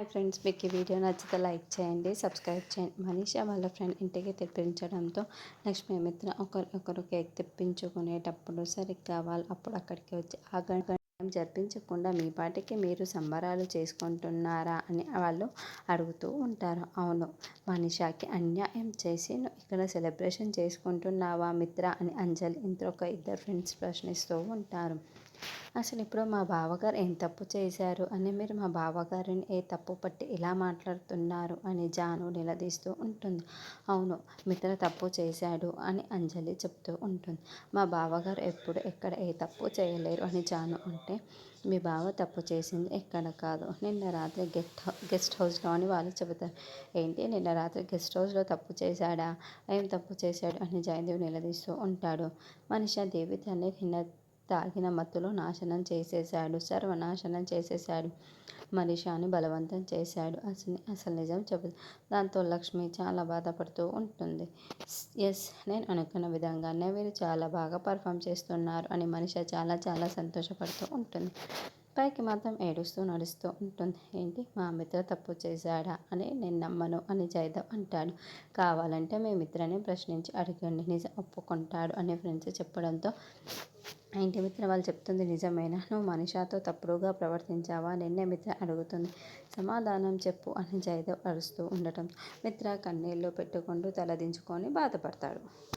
Hi friends మీకు ఈ video నచ్చితే లైక్ చేయండి సబ్స్క్రైబ్ చేయండి. మనీషా వాళ్ళ ఫ్రెండ్ ఇంటికి తెప్పించడంతో లక్ష్మీ మిత్ర ఒకరు కేక్ తెప్పించుకునేటప్పుడు సరిగ్గా వాళ్ళు అప్పుడు అక్కడికి వచ్చి ఆ గంట జరిపించకుండా మీ పాటికి మీరు సంబరాలు చేసుకుంటున్నారా అని వాళ్ళు అడుగుతూ ఉంటారు. అవును మనీషాకి అన్యాయం చేసి ఇక్కడ సెలబ్రేషన్ చేసుకుంటున్నావా మిత్ర అని అంజలి ఇంకొక ఇద్దరు ఫ్రెండ్స్ ప్రశ్నిస్తూ ఉంటారు. అసలు ఇప్పుడు మా బావగారు ఏం తప్పు చేశారు? అని మీరు మా బావగారిని ఏ తప్పు పట్టి ఇలా మాట్లాడుతున్నారు? అని జాను నిలదీస్తూ ఉంటుంది. అవును మిత్ర తప్పు చేశాడు అని అంజలి చెప్తూ ఉంటుంది. మా బావగారు ఎప్పుడు ఎక్కడ ఏ తప్పు చేయలేరు అని జాను అంటే మీ బావ తప్పు చేసింది ఎక్కడ కాదు. నిన్న రాత్రి గెస్ట్ గెస్ట్ హౌస్లో అని వాళ్ళు చెబుతారు. ఏంటి? నిన్న రాత్రి గెస్ట్ హౌస్లో తప్పు చేశాడా? ఏం తప్పు చేశాడు? అని జయదేవ్ నిలదీస్తూ ఉంటాడు. మనిషి దేవి తన నిన్న తాగిన మత్తులో నాశనం చేసేశాడు. సర్వనాశనం చేసేశాడు. మనిషాని బలవంతం చేశాడు. అసలు అసలు నిజం చెప్పదు. దాంతో లక్ష్మి చాలా బాధపడుతూ ఉంటుంది. ఎస్ నేను అనుకున్న విధంగానే వీరు చాలా బాగా పర్ఫామ్ చేస్తున్నారు అని మనిష చాలా చాలా సంతోషపడుతూ ఉంటుంది. పైకి మాత్రం ఏడుస్తూ నడుస్తూ ఉంటుంది. ఏంటి? మా మిత్ర తప్పు చేశాడా అని నేను నమ్మను అని జైదవ్ అంటాడు. కావాలంటే మీ మిత్రని ప్రశ్నించి అడగండి. నిజం ఒప్పుకుంటాడు అని ఫ్రెండ్స్ చెప్పడంతో ఇంటి మిత్ర వాళ్ళు చెప్తుంది నిజమేనా? నువ్వు మనిషాతో తప్పుడుగా ప్రవర్తించావా? నిన్నే మిత్ర అడుగుతుంది. సమాధానం చెప్పు అని జయదేవ్ అరుస్తూ ఉండటం. మిత్ర కన్నీళ్ళు పెట్టుకుంటూ తలదించుకొని బాధపడతాడు.